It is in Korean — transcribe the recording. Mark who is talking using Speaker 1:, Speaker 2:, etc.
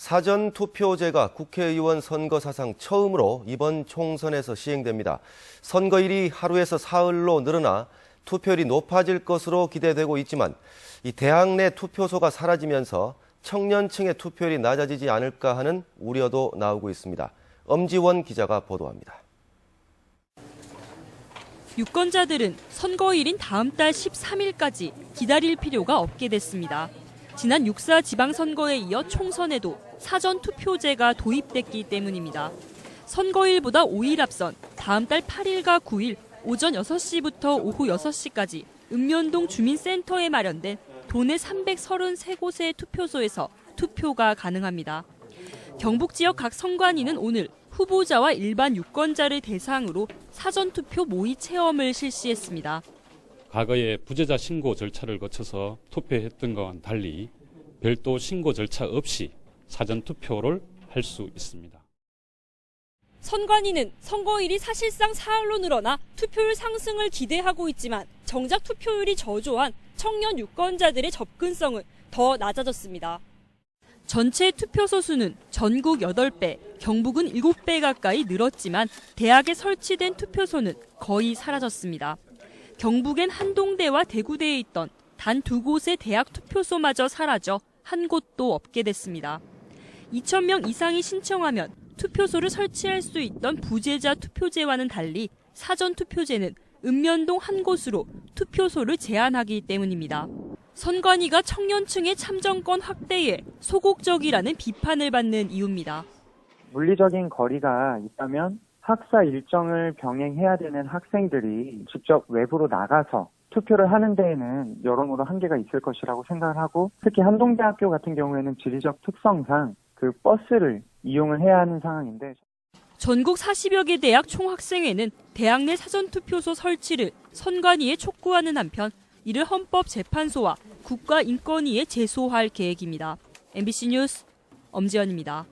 Speaker 1: 사전 투표제가 국회의원 선거 사상 처음으로 이번 총선에서 시행됩니다. 선거일이 하루에서 사흘로 늘어나 투표율이 높아질 것으로 기대되고 있지만 이 대학 내 투표소가 사라지면서 청년층의 투표율이 낮아지지 않을까 하는 우려도 나오고 있습니다. 엄지원 기자가 보도합니다.
Speaker 2: 유권자들은 선거일인 다음 달 13일까지 기다릴 필요가 없게 됐습니다. 지난 6.4 지방선거에 이어 총선에도 사전 투표제가 도입됐기 때문입니다. 선거일보다 5일 앞선 다음 달 8일과 9일 오전 6시부터 오후 6시까지 읍면동 주민센터에 마련된 도내 333곳의 투표소에서 투표가 가능합니다. 경북 지역 각 선관위는 오늘 후보자와 일반 유권자를 대상으로 사전투표 모의 체험을 실시했습니다.
Speaker 3: 과거에 부재자 신고 절차를 거쳐서 투표했던 것과는 달리 별도 신고 절차 없이 사전 투표를 할 수 있습니다.
Speaker 2: 선관위는 선거일이 사실상 사흘로 늘어나 투표율 상승을 기대하고 있지만 정작 투표율이 저조한 청년 유권자들의 접근성은 더 낮아졌습니다. 전체 투표소 수는 전국 8배, 경북은 7배 가까이 늘었지만 대학에 설치된 투표소는 거의 사라졌습니다. 경북엔 한동대와 대구대에 있던 단 두 곳의 대학 투표소마저 사라져 한 곳도 없게 됐습니다. 2,000명 이상이 신청하면 투표소를 설치할 수 있던 부재자 투표제와는 달리 사전 투표제는 읍면동 한 곳으로 투표소를 제한하기 때문입니다. 선관위가 청년층의 참정권 확대에 소극적이라는 비판을 받는 이유입니다.
Speaker 4: 물리적인 거리가 있다면 학사 일정을 병행해야 되는 학생들이 직접 외부로 나가서 투표를 하는 데에는 여러모로 한계가 있을 것이라고 생각을 하고 특히 한동대학교 같은 경우에는 지리적 특성상 그 버스를 이용을 해야 하는 상황인데
Speaker 2: 전국 40여 개 대학 총학생회는 대학 내 사전투표소 설치를 선관위에 촉구하는 한편 이를 헌법재판소와 국가인권위에 제소할 계획입니다. MBC 뉴스 엄지연입니다.